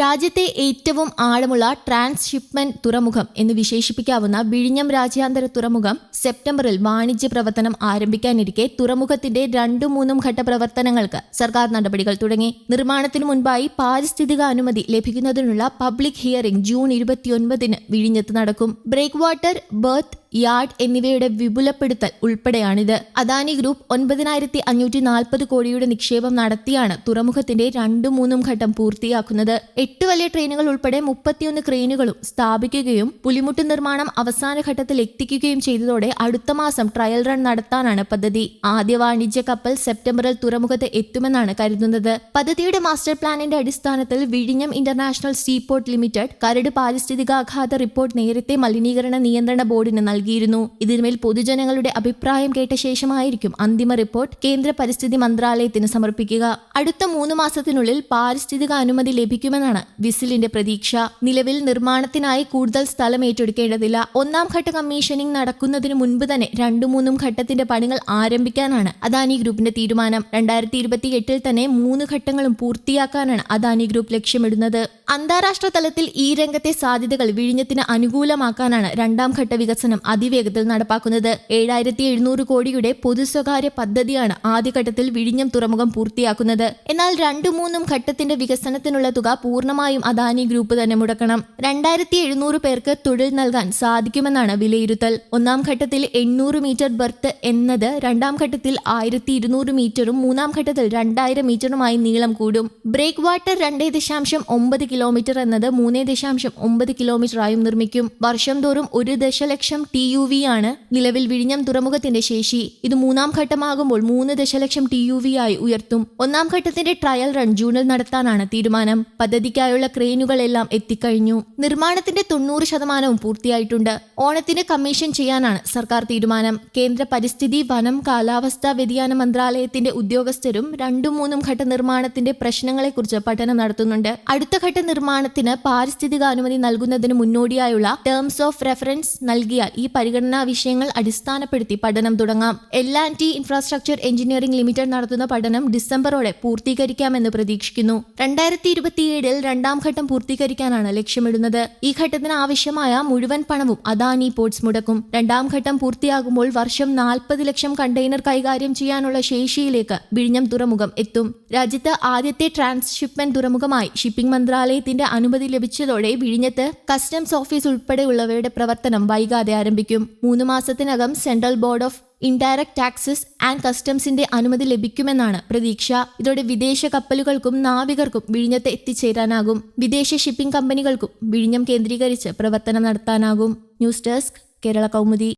രാജ്യത്തെ ഏറ്റവും ആഴമുള്ള ട്രാൻസ്ഷിപ്മെന്റ് തുറമുഖം എന്ന് വിശേഷിപ്പിക്കാവുന്ന വിഴിഞ്ഞം രാജ്യാന്തര തുറമുഖം സെപ്റ്റംബറിൽ വാണിജ്യ പ്രവർത്തനം ആരംഭിക്കാനിരിക്കെ തുറമുഖത്തിന്റെ രണ്ടും മൂന്നും ഘട്ട പ്രവർത്തനങ്ങൾക്ക് സർക്കാർ നടപടികൾ തുടങ്ങി. നിർമ്മാണത്തിന് മുൻപായി പാരിസ്ഥിതിക അനുമതി ലഭിക്കുന്നതിനുള്ള പബ്ലിക് ഹിയറിംഗ് ജൂൺ ഇരുപത്തിയൊൻപതിന് വിഴിഞ്ഞത്ത് നടക്കും. ബ്രേക്ക് വാട്ടർ ബർത്ത് യാർഡ് എന്നിവയുടെ വിപുലപ്പെടുത്തൽ ഉൾപ്പെടെയാണിത്. അദാനി ഗ്രൂപ്പ് ഒൻപതിനായിരത്തി അഞ്ഞൂറ്റി നാൽപ്പത് കോടിയുടെ നിക്ഷേപം നടത്തിയാണ് തുറമുഖത്തിന്റെ രണ്ടും മൂന്നും ഘട്ടം പൂർത്തിയാക്കുന്നത്. എട്ട് വലിയ ട്രെയിനുകൾ ഉൾപ്പെടെ മുപ്പത്തിയൊന്ന് ക്രെയിനുകളും സ്ഥാപിക്കുകയും പുലിമുട്ട് നിർമ്മാണം അവസാന ഘട്ടത്തിൽ എത്തിക്കുകയും ചെയ്തതോടെ അടുത്ത മാസം ട്രയൽ റൺ നടത്താനാണ് പദ്ധതി. ആദ്യ വാണിജ്യ കപ്പൽ സെപ്റ്റംബറിൽ തുറമുഖത്ത് എത്തുമെന്നാണ് കരുതുന്നത്. പദ്ധതിയുടെ മാസ്റ്റർ പ്ലാനിന്റെ അടിസ്ഥാനത്തിൽ വിഴിഞ്ഞം ഇന്റർനാഷണൽ സീപോർട്ട് ലിമിറ്റഡ് കരട് പാരിസ്ഥിതികാഘാത റിപ്പോർട്ട് നേരത്തെ മലിനീകരണ നിയന്ത്രണ ബോർഡിന് നൽകിയിരുന്നു. ഇതിന്മേൽ പൊതുജനങ്ങളുടെ അഭിപ്രായം കേട്ട ശേഷമായിരിക്കും അന്തിമ റിപ്പോർട്ട് കേന്ദ്ര പരിസ്ഥിതി മന്ത്രാലയത്തിന് സമർപ്പിക്കുക. അടുത്ത മൂന്ന് മാസത്തിനുള്ളിൽ പാരിസ്ഥിതിക അനുമതി ലഭിക്കുമെന്നാണ് വിസിലിന്റെ പ്രതീക്ഷ. നിലവിൽ നിർമ്മാണത്തിനായി കൂടുതൽ സ്ഥലം ഏറ്റെടുക്കേണ്ടതില്ല. ഒന്നാം ഘട്ട കമ്മീഷനിങ് നടക്കുന്നതിന് മുൻപ് തന്നെ രണ്ടു മൂന്നും ഘട്ടത്തിന്റെ പണികൾ ആരംഭിക്കാനാണ് അദാനി ഗ്രൂപ്പിന്റെ തീരുമാനം. രണ്ടായിരത്തി ഇരുപത്തി എട്ടിൽ തന്നെ മൂന്ന് ഘട്ടങ്ങളും പൂർത്തിയാക്കാനാണ് അദാനി ഗ്രൂപ്പ് ലക്ഷ്യമിടുന്നത്. അന്താരാഷ്ട്ര തലത്തിൽ ഈ രംഗത്തെ സാധ്യതകൾ വിഴിഞ്ഞത്തിന് അനുകൂലമാക്കാനാണ് രണ്ടാം ഘട്ട വികസനം അതിവേഗത്തിൽ നടപ്പാക്കുന്നത്. ഏഴായിരത്തി എഴുന്നൂറ് കോടിയുടെ പൊതു സ്വകാര്യ പദ്ധതിയാണ് ആദ്യഘട്ടത്തിൽ വിഴിഞ്ഞം തുറമുഖം പൂർത്തിയാക്കുന്നത്. എന്നാൽ രണ്ടു മൂന്നും ഘട്ടത്തിന്റെ വികസനത്തിനുള്ള തുക പൂർണമായും അദാനി ഗ്രൂപ്പ് തന്നെ മുടക്കണം. രണ്ടായിരത്തി എഴുന്നൂറ് പേർക്ക് തൊഴിൽ നൽകാൻ സാധിക്കുമെന്നാണ് വിലയിരുത്തൽ. ഒന്നാം ഘട്ടത്തിൽ എണ്ണൂറ് മീറ്റർ ബർത്ത് എന്നത് രണ്ടാം ഘട്ടത്തിൽ ആയിരത്തി ഇരുന്നൂറ് മീറ്ററും മൂന്നാം ഘട്ടത്തിൽ രണ്ടായിരം മീറ്ററുമായി നീളം കൂടും. ബ്രേക്ക് വാട്ടർ രണ്ടേ ദശാംശം ഒമ്പത് കിലോമീറ്റർ എന്നത് മൂന്നേ ദശാംശം ഒമ്പത് കിലോമീറ്ററായും നിർമ്മിക്കും. വർഷം തോറും ഒരു ദശലക്ഷം ടി യു വി ആണ് നിലവിൽ വിഴിഞ്ഞം തുറമുഖത്തിന്റെ ശേഷി. ഇത് മൂന്നാം ഘട്ടമാകുമ്പോൾ മൂന്ന് ദശലക്ഷം ടി യു വി ആയി ഉയർത്തും. ഒന്നാം ഘട്ടത്തിന്റെ ട്രയൽ റൺ ജൂണിൽ നടത്താനാണ് തീരുമാനം. പദ്ധതിക്കായുള്ള ക്രെയിനുകളെല്ലാം എത്തിക്കഴിഞ്ഞു. നിർമ്മാണത്തിന്റെ തൊണ്ണൂറ് ശതമാനവും പൂർത്തിയായിട്ടുണ്ട്. ഓണത്തിന് കമ്മീഷൻ ചെയ്യാനാണ് സർക്കാർ തീരുമാനം. കേന്ദ്ര പരിസ്ഥിതി വനം കാലാവസ്ഥാ വ്യതിയാന മന്ത്രാലയത്തിന്റെ ഉദ്യോഗസ്ഥരും രണ്ടും മൂന്നും ഘട്ട നിർമ്മാണത്തിന്റെ പ്രശ്നങ്ങളെക്കുറിച്ച് പഠനം നടത്തുന്നുണ്ട്. അടുത്ത ഘട്ട നിർമ്മാണത്തിന് പാരിസ്ഥിതിക അനുമതി നൽകുന്നതിന് മുന്നോടിയായുള്ള ടേംസ് ഓഫ് റെഫറൻസ് നൽകിയാൽ ഈ പരിഗണനാ വിഷയങ്ങൾ അടിസ്ഥാനപ്പെടുത്തി പഠനം തുടങ്ങാം. L and T infrastructure engineering limited നടത്തുന്ന പഠനം ഡിസംബറോടെ പൂർത്തീകരിക്കാമെന്ന് പ്രതീക്ഷിക്കുന്നു. രണ്ടായിരത്തി ഇരുപത്തിയേഴിൽ രണ്ടാം ഘട്ടം പൂർത്തീകരിക്കാനാണ് ലക്ഷ്യമിടുന്നത്. ഈ ഘട്ടത്തിന് ആവശ്യമായ മുഴുവൻ പണവും അദാനി പോർട്സ് മുടക്കും. രണ്ടാം ഘട്ടം പൂർത്തിയാകുമ്പോൾ വർഷം നാൽപ്പത് ലക്ഷം കണ്ടെയ്നർ കൈകാര്യം ചെയ്യാനുള്ള ശേഷിയിലേക്ക് വിഴിഞ്ഞം തുറമുഖം എത്തും. രാജ്യത്ത് ആദ്യത്തെ ട്രാൻസ്ഷിപ്മെന്റ് തുറമുഖമായി ഷിപ്പിംഗ് മന്ത്രാലയത്തിന്റെ അനുമതി ലഭിച്ചതോടെ വിഴിഞ്ഞത്ത് കസ്റ്റംസ് ഓഫീസ് ഉൾപ്പെടെയുള്ളവയുടെ പ്രവർത്തനം വൈകാതെ ആരംഭിക്കും. മൂന്ന് മാസത്തിനകം central board of indirect taxes and കസ്റ്റംസിന്റെ അനുമതി ലഭിക്കുമെന്നാണ് പ്രതീക്ഷ. ഇതോടെ വിദേശ കപ്പലുകൾക്കും നാവികർക്കും വിഴിഞ്ഞത്ത് എത്തിച്ചേരാനാകും. വിദേശ ഷിപ്പിംഗ് കമ്പനികൾക്കും വിഴിഞ്ഞം കേന്ദ്രീകരിച്ച് പ്രവർത്തനം നടത്താനാകും. News desk Kerala Kaumudi.